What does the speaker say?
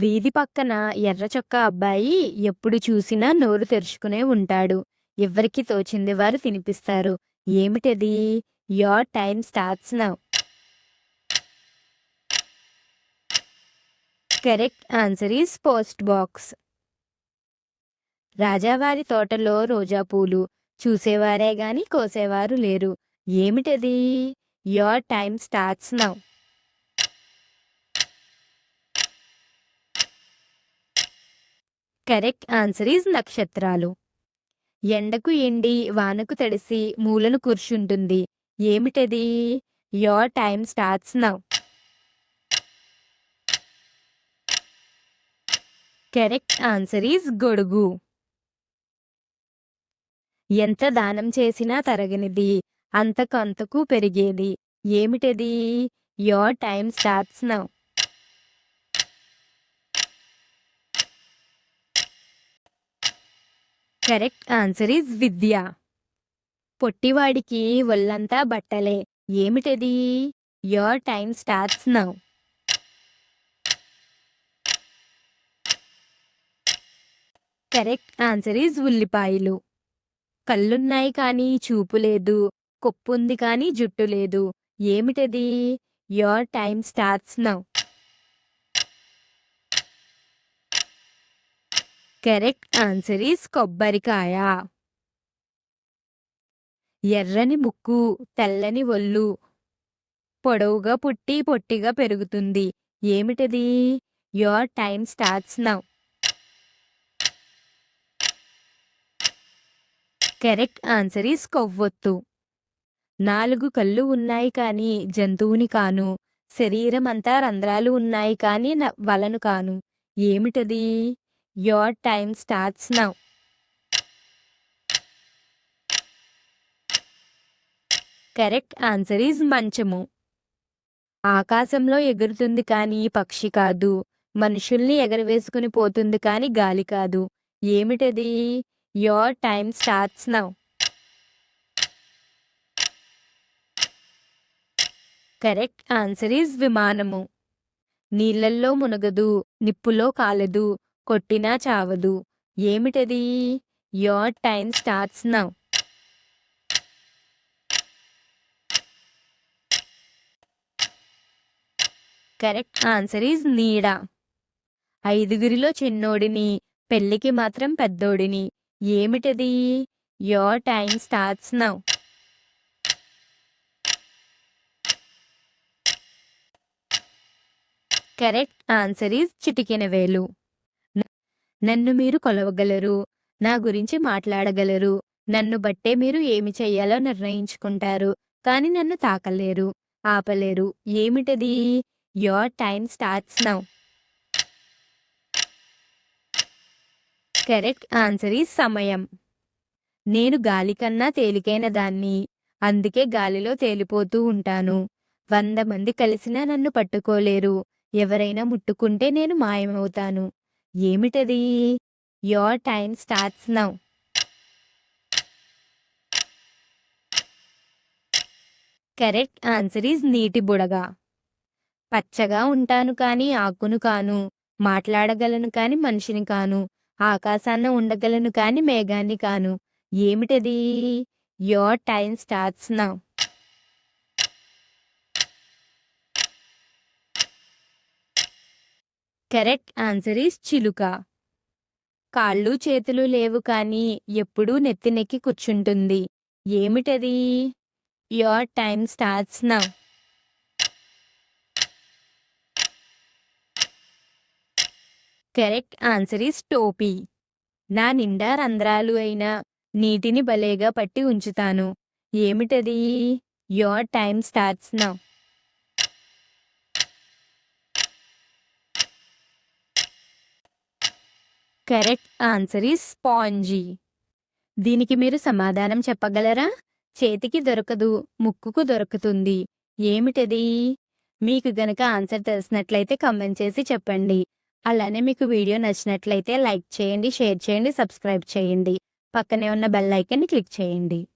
వీధి పక్కన ఎర్ర చొక్కా అబ్బాయి ఎప్పుడు చూసినా నోరు తెరుచుకునే ఉంటాడు. ఎవరికి తోచింది వారు తినిపిస్తారు. ఏమిటది? Your time starts now. Correct answer is post box. రాజావారి తోటలో రోజా పూలు చూసేవారే గాని కోసేవారు లేరు. ఏమిటది? Your time starts now. Correct answer is నక్షత్రాలు. ఎండకు ఎండి వానకు తడిసి మూలను కూర్చుంటుంది. ఏమిటది? Your time starts now. Correct answer is గొడుగు. ఎంత దానం చేసినా తరగనిది. అంతకంతకు పెరిగేది. ఏమిటది? Your time starts now. Correct answer is విద్య. పొట్టివాడికి ఒళ్ళంతా బట్టలే. ఏమిటది? Your time starts now. Correct answer is ఉల్లిపాయలు. కళ్ళున్నాయి కానీ చూపు లేదు. కొప్పుంది కానీ జుట్టు లేదు. ఏమిటది? Your time starts now. Correct answer is కొబ్బరికాయ. ఎర్రని ముక్కు, తెల్లని ఒళ్ళు. పొడవుగా పుట్టి పొట్టిగా పెరుగుతుంది. ఏమిటది? Your time starts now. Correct answer is కొవ్వొత్తు. నాలుగు కళ్ళు ఉన్నాయి కానీ జంతువుని కాను. శరీరం అంతా రంధ్రాలు ఉన్నాయి కానీ న వలను కాను. ఏమిటది? Your time starts now. Correct answer is మంచము. ఆకాశంలో ఎగురుతుంది కానీ పక్షి కాదు. మనుషుల్ని ఎగరవేసుకుని పోతుంది కానీ గాలి కాదు. ఏమిటది? Your time starts now. Correct answer is విమానము. నీళ్ళల్లో మునగదు. నిప్పులో కాలదు. కొట్టినా చావదు. ఏమిటది? Your time starts now. Correct answer is నీడ. ఐదుగురిలో చిన్నోడిని. పెళ్ళికి మాత్రం పెద్దోడిని. ఏమిటది? Your time starts now. Correct answer is చిటికెన వేలు. నన్ను మీరు కొలవగలరు. నా గురించి మాట్లాడగలరు. నన్ను బట్టే మీరు ఏమి చెయ్యాలో నిర్ణయించుకుంటారు. కానీ నన్ను తాకలేరు. ఆపలేరు. ఏమిటది? Your time starts now. Correct answer ఈ సమయం. నేను గాలి కన్నా తేలికైన దాన్ని. అందుకే గాలిలో తేలిపోతూ ఉంటాను. వంద మంది కలిసినా నన్ను పట్టుకోలేరు. ఎవరైనా ముట్టుకుంటే నేను మాయమవుతాను. ఏమిటది? Your time starts now. Correct answer is నీటి బుడగ. పచ్చగా ఉంటాను కానీ ఆకును కాను. మాట్లాడగలను కానీ మనిషిని కాను. ఆకాశాన్న ఉండగలను కానీ మేఘాన్ని కాను. ఏమిటది? Your time starts now. Correct answer is చిలుక. కాళ్ళు చేతులు లేవు కానీ ఎప్పుడూ నెత్తినెక్కి కూర్చుంటుంది. ఏమిటది? Your time starts now. Correct answer is టోపీ. నా నిండా రంధ్రాలు అయిన నీటిని భలేగా పట్టి ఉంచుతాను. ఏమిటది? Your time starts now. Correct answer is sponge. దీనికి మీరు సమాధానం చెప్పగలరా? చేతికి దొరకదు. ముక్కుకు దొరుకుతుంది. ఏమిటది? మీకు గనక ఆన్సర్ తెలిసినట్లయితే కమెంట్ చేసి చెప్పండి. అలానే మీకు వీడియో నచ్చినట్లయితే లైక్ చేయండి, షేర్ చేయండి, సబ్స్క్రైబ్ చేయండి. పక్కనే ఉన్న బెల్ ఐకన్ని క్లిక్ చేయండి.